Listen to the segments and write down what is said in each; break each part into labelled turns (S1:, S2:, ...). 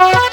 S1: Bye.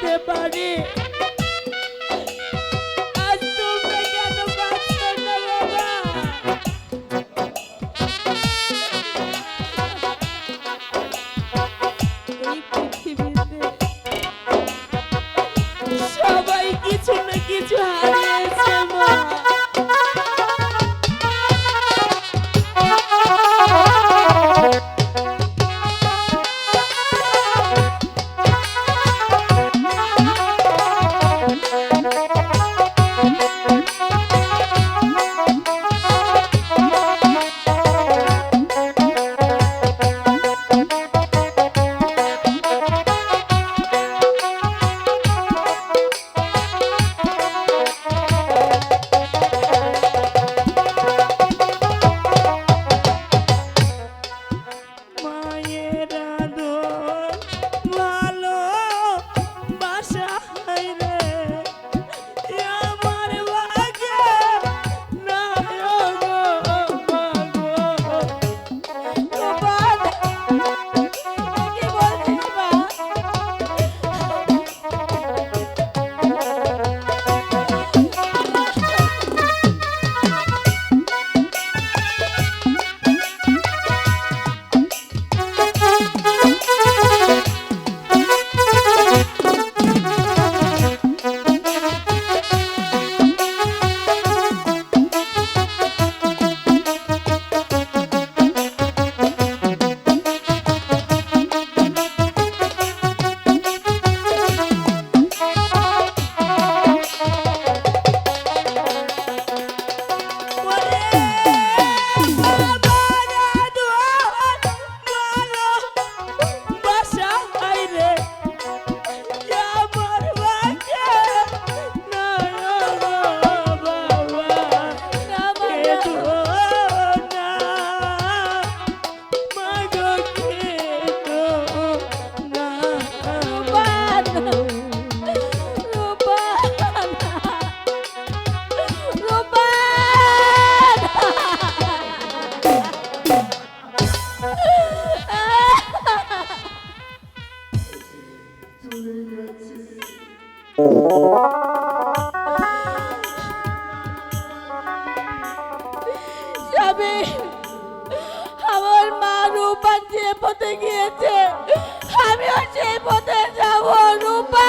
S1: সইতে পারে?
S2: পথে গিয়েছে আমিও সেই পথে যাব রূপা।